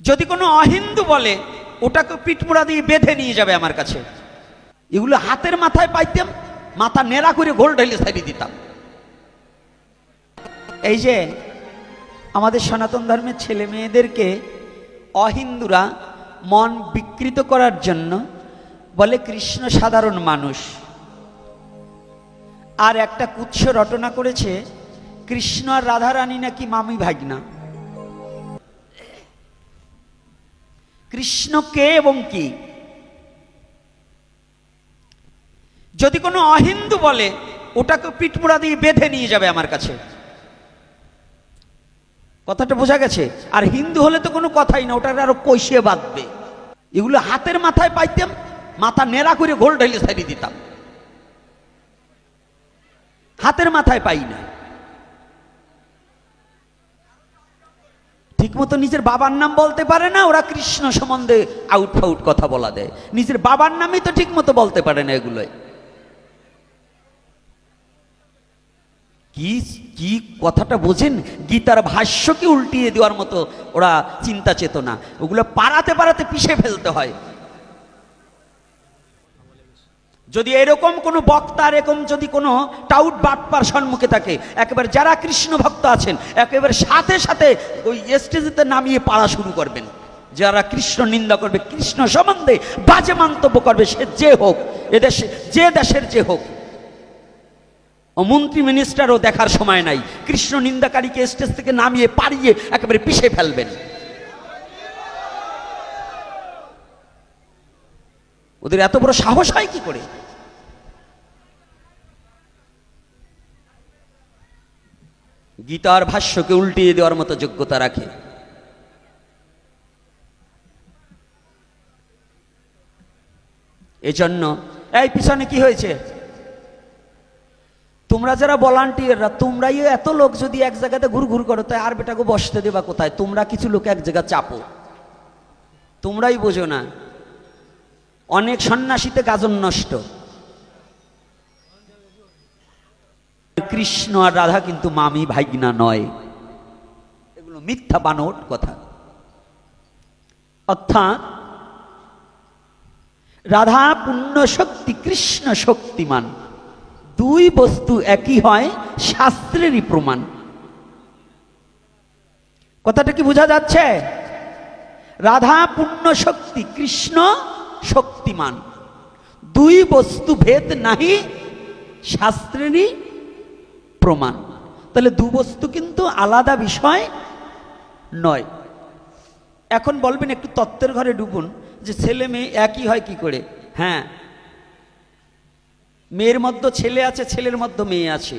যদি কোনো অহিন্দু বলে, ওটাকে পিঠমোড়া দিয়ে বেঁধে নিয়ে যাবে আমার কাছে। এগুলো হাতের মাথায় পাইতাম, মাথা নেড়া করে গোল ঢেলে সাইডে দিতাম। এই যে আমাদের সনাতন ধর্মের ছেলে মেয়েদেরকে অহিন্দুরা মন বিকৃত করার জন্য বলে কৃষ্ণ সাধারণ মানুষ। আর একটা কুৎস রটনা করেছে, কৃষ্ণ আর রাধারানী নাকি মামি ভাগনা। কৃষ্ণ কে এবং কি? যদি কোনো অহিন্দু বলে, ওটাকে পিঠমোড়া দিয়ে বেঁধে নিয়ে যাবে আমার কাছে। কথাটা বোঝা গেছে? আর হিন্দু হলে তো কোনো কথাই না, ওটার আরও কষিয়ে বাঁধবে। এগুলো হাতের মাথায় পাইতাম, মাথা নেড়া করে গোল ঢেলে সাইডে দিতাম। হাতের মাথায় পাই না। ঠিক মতো নিজের বাবার নাম বলতে পারে না, ওরা কৃষ্ণ সম্বন্ধে আউট ফাউট কথা বলা দেয়। নিজের বাবার নামই তো ঠিকমতো বলতে পারে না এগুলোয় কি কি কথাটা বোঝেন? গীতার ভাষ্যকে উল্টিয়ে দেওয়ার মতো ওরা চিন্তা চেতনা। ওগুলো পাড়াতে পাড়াতে পিষে ফেলতে হয়। যদি এরকম কোনো বক্তা, এরকম যদি কোনো টাউট বাটপার সম্মুখে থাকে, একেবারে যারা কৃষ্ণ ভক্ত আছেন, একেবারে সাথে সাথে ওই স্টেজেতে নামিয়ে পাড়া শুরু করবেন। যারা কৃষ্ণ নিন্দা করবে, কৃষ্ণ সম্বন্ধে বাজে মন্তব্য করবে, সে যে হোক এদেশে যে দেশের যে হোক। মন্ত্রী মিনিস্টারও দেখার সময় নাই, কৃষ্ণ নিন্দাকারীকে স্টেজ থেকে নামিয়ে পাড়িয়ে একেবারে পিষে ফেলবেন। ওদের এত বড় সাহস হয় কি করে? গীতার ভাষ্যকে উল্টিয়ে দেওয়ার মতো যোগ্যতা রাখে। এজন্য, এই পিছনে কি হয়েছে? তোমরা যারা ভলান্টিয়াররা, তোমরাই এত লোক যদি এক জায়গাতে ঘুর ঘুর করো, তাই আর বেটাকে বসতে দেবা কোথায়? তোমরা কিছু লোক এক জায়গা চাপো। তোমরাই বোঝো না। অনেক সন্ন্যাসীতে গাজন নষ্ট। কৃষ্ণ আর রাধা কিন্তু মামি ভাইগনা নয়। এগুলো মিথ্যা বানোট কথা। অর্থাৎ রাধা পুণ্য শক্তি, কৃষ্ণ শক্তিমান। দুই বস্তু একই হয়, শাস্ত্রেরই প্রমাণ। কথাটা কি বোঝা যাচ্ছে? রাধা পুণ্য শক্তি, কৃষ্ণ শক্তিমান। দুই বস্তু ভেদ নাহি, শাস্ত্রেরই প্রমাণ। তাহলে দু বস্তু কিন্তু আলাদা বিষয় নয়। এখন বলবেন একটু তত্ত্বের ঘরে ডুবুন যে ছেলে মেয়ে একই হয় কি করে? হ্যাঁ। মেয়ের মধ্যে ছেলে আছে, ছেলের মধ্যে মেয়ে আছে।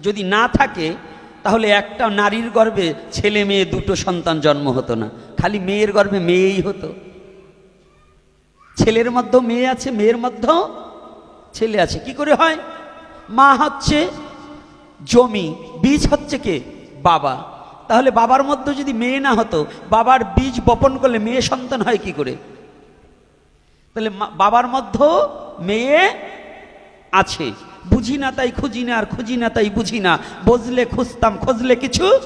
যদি না থাকে, তাহলে একটা নারীর গর্ভে ছেলে মেয়ে দুটো সন্তান জন্ম হতো না। খালি মেয়ের গর্ভে মেয়েই হতো। ছেলের মধ্যেও মেয়ে আছে, মেয়ের মধ্যেও ছেলে আছে। কি করে হয়? মা হচ্ছে জমি, বীজ হচ্ছে কে? বাবা। তাহলে বাবার মধ্যে যদি মেয়ে না হতো, বাবার বীজ বপন করলে মেয়ে সন্তান হয় কি করে? তাহলে বাবার মধ্যেও মেয়ে আছে। বুঝি না তাই খুঁজি না, আর খুঁজি না তাই বুঝি না। বুঝলে খুঁজতাম, খুঁজলে কিছু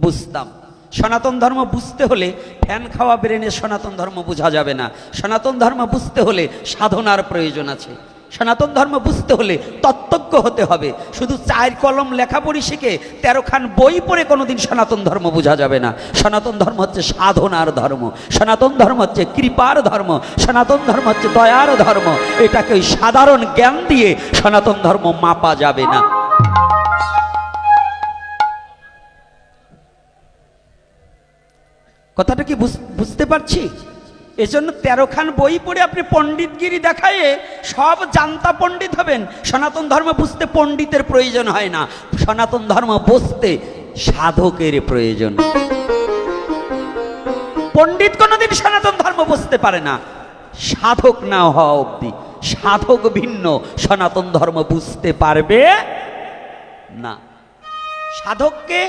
বুঝতাম। সনাতন ধর্ম বুঝতে হলে ফ্যান খাওয়া ব্রেনে সনাতন ধর্ম বোঝা যাবে না। সনাতন ধর্ম বুঝতে হলে সাধনার প্রয়োজন আছে। সনাতন ধর্ম বুঝতে হলে তত্ত্বজ্ঞ হতে হবে। শুধু চার কলম লেখাপড়ি শিখে তেরো খান বই পড়ে কোনোদিন সনাতন ধর্ম বোঝা যাবে না। সনাতন ধর্ম হচ্ছে সাধনার ধর্ম। সনাতন ধর্ম হচ্ছে কৃপার ধর্ম। সনাতন ধর্ম হচ্ছে দয়ার ধর্ম। এটাকে ওই সাধারণ জ্ঞান দিয়ে সনাতন ধর্ম মাপা যাবে না। কথাটা কি বুঝ- বুঝতে পারছি? এজন্য তেরো খান বই পড়ে আপনি পণ্ডিতগিরি দেখায়ে সব জানতা পণ্ডিত হবেন। সনাতন ধর্ম বুঝতে পণ্ডিতের প্রয়োজন হয় না। সনাতন ধর্ম বুঝতে সাধকের প্রয়োজন। পণ্ডিত কোনোদিন সনাতন ধর্ম বুঝতে পারে না। সাধক না হওয়া অবধি। সাধক ভিন্ন। সনাতন ধর্ম বুঝতে পারবে না। সাধককে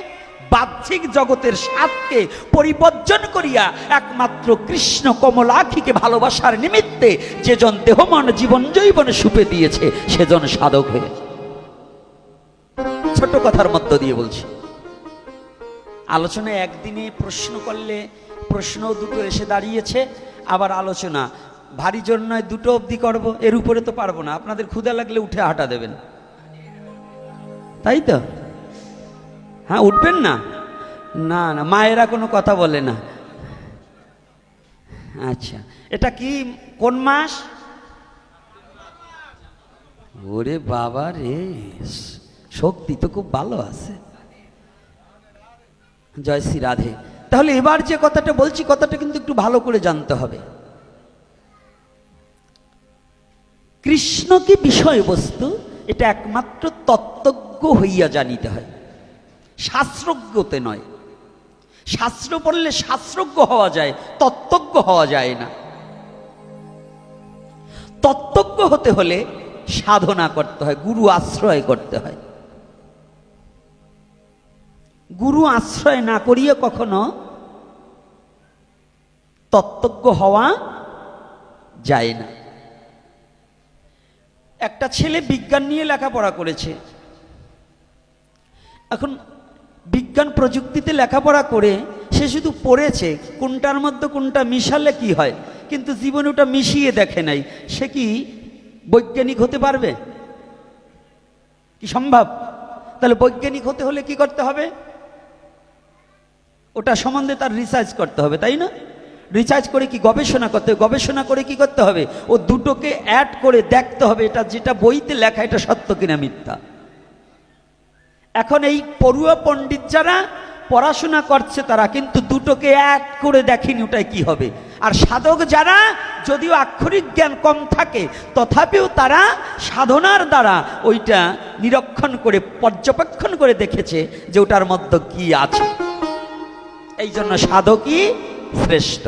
বাহ্যিক জগতের স্বাদকে পরিবর্জন করিয়া একমাত্র কৃষ্ণ কমলাক্ষীকে ভালোবাসার নিমিত্তে যেজন দেহমান জীবন জৈবনে সুপে দিয়েছে সেজন সাধক হয়েছে ছোট কথার মধ্য দিয়ে বলছি। আলোচনায় একদিনে প্রশ্ন করলে প্রশ্ন দুটো এসে দাঁড়িয়েছে, আবার আলোচনা। ভারী জন্য দুটো অবধি করব, এর উপরে তো পারব না। আপনাদের ক্ষুদা লাগলে উঠে হাঁটা দেবেন। তাই তো? হ্যাঁ উঠবেন না? না না, মায়েরা কোনো কথা বলে না। আচ্ছা এটা কি, কোন মাস? ওরে বাবা রে, শক্তি তো খুব ভালো আছে। জয় শ্রী রাধে। তাহলে এবার যে কথাটা বলছি, কথাটা কিন্তু একটু ভালো করে জানতে হবে। কৃষ্ণ কি বিষয়বস্তু? এটা একমাত্র তত্ত্বজ্ঞ হইয়া জানিতে হয়। শাস্ত্রজ্ঞতে নয়। শাস্ত্র পড়লে শাস্ত্রজ্ঞ হওয়া যায়, তত্ত্বজ্ঞ হওয়া যায় না। তত্ত্বজ্ঞ হতে হলে সাধনা করতে হয়, গুরু আশ্রয় করতে হয়। গুরু আশ্রয় না করিয়ে কখনো তত্ত্বজ্ঞ হওয়া যায় না। একটা ছেলে বিজ্ঞান নিয়ে লেখাপড়া করেছে। এখন বিজ্ঞান প্রযুক্তিতে লেখাপড়া করে সে শুধু পড়েছে, কোনটার মধ্যে কোনটা মিশালে কি হয়? কিন্তু জীবনে ওটা মিশিয়ে দেখে নাই। সে কি বৈজ্ঞানিক হতে পারবে? কি সম্ভব? তাহলে বৈজ্ঞানিক হতে হলে কি করতে হবে? ওটা সম্বন্ধে তার রিসার্চ করতে হবে, তাই না? রিসার্চ করে কি গবেষণা করতে হবে? গবেষণা করে কি করতে হবে? ও দুটোকে অ্যাড করে দেখতে হবে, এটা যেটা বইতে লেখা, এটা সত্য কিনা মিথ্যা। এখন এই পড়ুয়া পণ্ডিত যারা পড়াশোনা করছে তারা কিন্তু দুটোকে এক করে দেখেনি ওটাই কি হবে। আর সাধক যারা, যদিও আক্ষরিক জ্ঞান কম থাকে, তথাপিও তারা সাধনার দ্বারা ওইটা নিরীক্ষণ করে, পর্যবেক্ষণ করে দেখেছে যে ওটার মধ্যে কি আছে। এই জন্য সাধকই শ্রেষ্ঠ।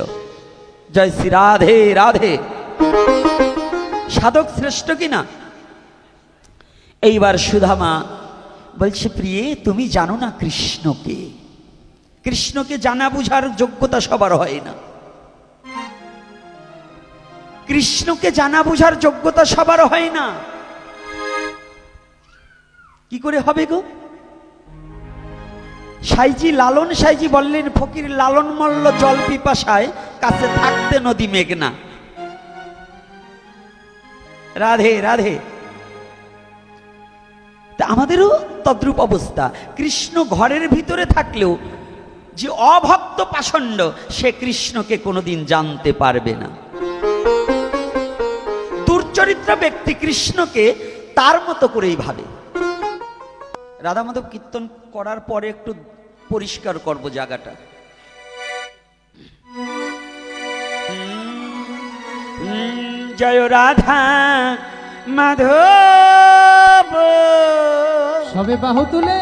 জয় শ্রী রাধে রাধে। সাধক শ্রেষ্ঠ কিনা? এইবার সুধামা বলছে, প্রিয়ে, তুমি জানো না কৃষ্ণকে? কৃষ্ণকে জানা বুঝার যোগ্যতা সবার হয় না। কৃষ্ণকে জানা বুঝার যোগ্যতা সবার হয় না। কি করে হবে গো? সাইজি লালন, সাইজি বললেন, ফকির লালন মল্ল জল পিপাসায় কাছে থাকতে নদী মেঘনা। রাধে রাধে। তা আমাদেরও তদ্রূপ অবস্থা। কৃষ্ণ ঘরের ভিতরে থাকলেও যে অভক্ত পাষণ্ড, সে কৃষ্ণকে কোনোদিন জানতে পারবে না। দুর্চরিত্র ব্যক্তি কৃষ্ণকে তার মতো করেই ভাবে। রাধা মাধব কীর্তন করার পরে একটু পরিষ্কার করব জায়গাটা। জয় রাধা মাধব। সবে বাহু তুলে।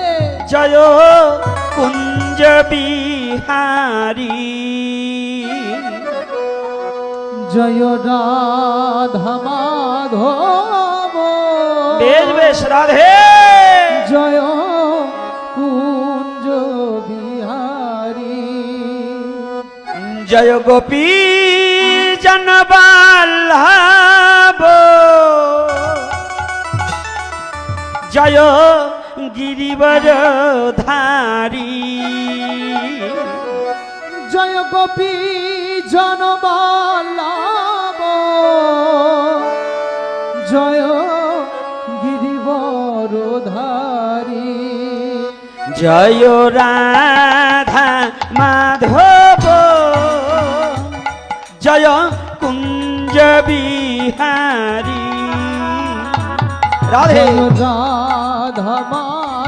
জয় কুঞ্জ বিহারী। জয় রাধা মাধব। বেশ বেশ রাধে। জয় কুঞ্জ বিহারী। জয় গোপী জনবাল্লাভ জয় গিরিবর ধারী জয় গোপী জনবল্লভ। জয় গিরিবরধারী। জয় রাধা মাধব। জয় কুঞ্জ বিহারী। রাধে রাধা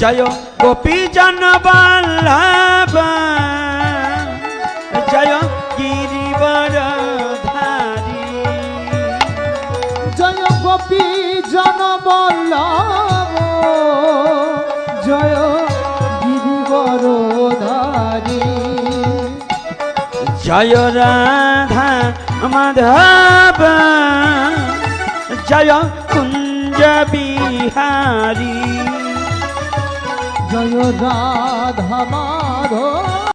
জয় গোপী জন বল্লভ জয় গিরিবর জয় গোপী জন বল্লভ জয় গিরিবরধারী জয় রাধা মাধব জয় কুঞ্জ বিহারী। জয় রাধা মাধব।